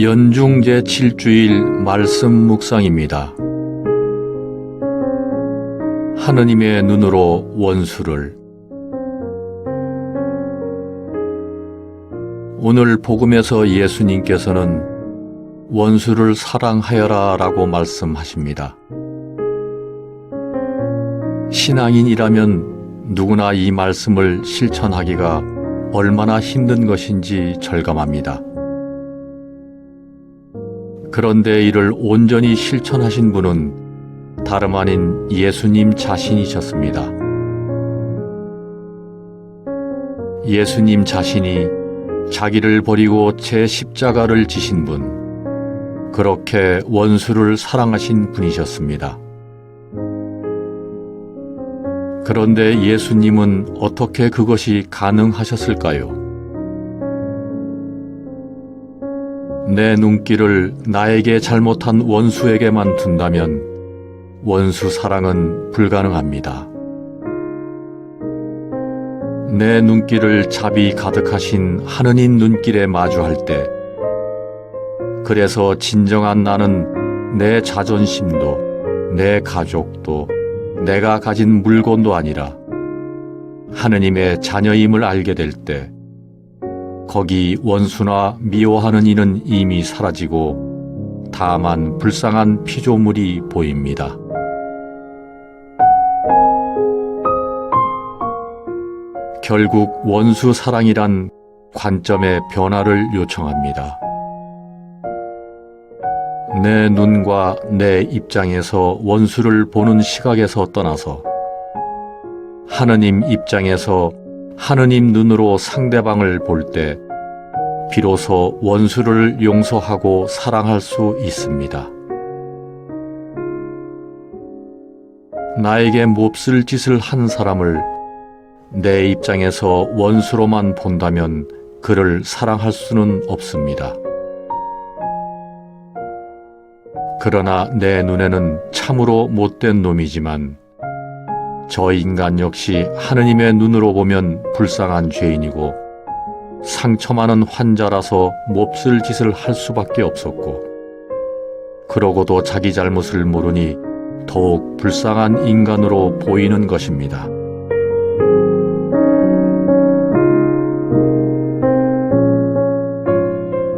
연중 제7주일 말씀 묵상입니다. 하느님의 눈으로 원수를 오늘 복음에서 예수님께서는 원수를 사랑하여라 라고 말씀하십니다. 신앙인이라면 누구나 이 말씀을 실천하기가 얼마나 힘든 것인지 절감합니다. 그런데 이를 온전히 실천하신 분은 다름 아닌 예수님 자신이셨습니다. 예수님 자신이 자기를 버리고 제 십자가를 지신 분, 그렇게 원수를 사랑하신 분이셨습니다. 그런데 예수님은 어떻게 그것이 가능하셨을까요? 내 눈길을 나에게 잘못한 원수에게만 둔다면 원수 사랑은 불가능합니다. 내 눈길을 자비 가득하신 하느님 눈길에 마주할 때, 그래서 진정한 나는 내 자존심도, 내 가족도, 내가 가진 물건도 아니라 하느님의 자녀임을 알게 될 때, 거기 원수나 미워하는 이는 이미 사라지고 다만 불쌍한 피조물이 보입니다. 결국 원수 사랑이란 관점의 변화를 요청합니다. 내 눈과 내 입장에서 원수를 보는 시각에서 떠나서 하느님 입장에서 하느님 눈으로 상대방을 볼 때 비로소 원수를 용서하고 사랑할 수 있습니다. 나에게 몹쓸 짓을 한 사람을 내 입장에서 원수로만 본다면 그를 사랑할 수는 없습니다. 그러나 내 눈에는 참으로 못된 놈이지만 저 인간 역시 하느님의 눈으로 보면 불쌍한 죄인이고 상처 많은 환자라서 몹쓸 짓을 할 수밖에 없었고 그러고도 자기 잘못을 모르니 더욱 불쌍한 인간으로 보이는 것입니다.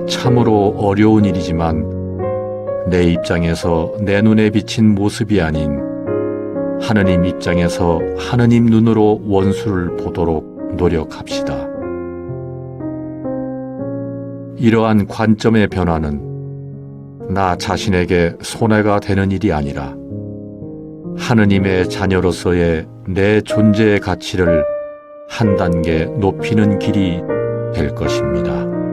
참으로 어려운 일이지만 내 입장에서 내 눈에 비친 모습이 아닌 하느님 입장에서 하느님 눈으로 원수를 보도록 노력합시다. 이러한 관점의 변화는 나 자신에게 손해가 되는 일이 아니라 하느님의 자녀로서의 내 존재의 가치를 한 단계 높이는 길이 될 것입니다.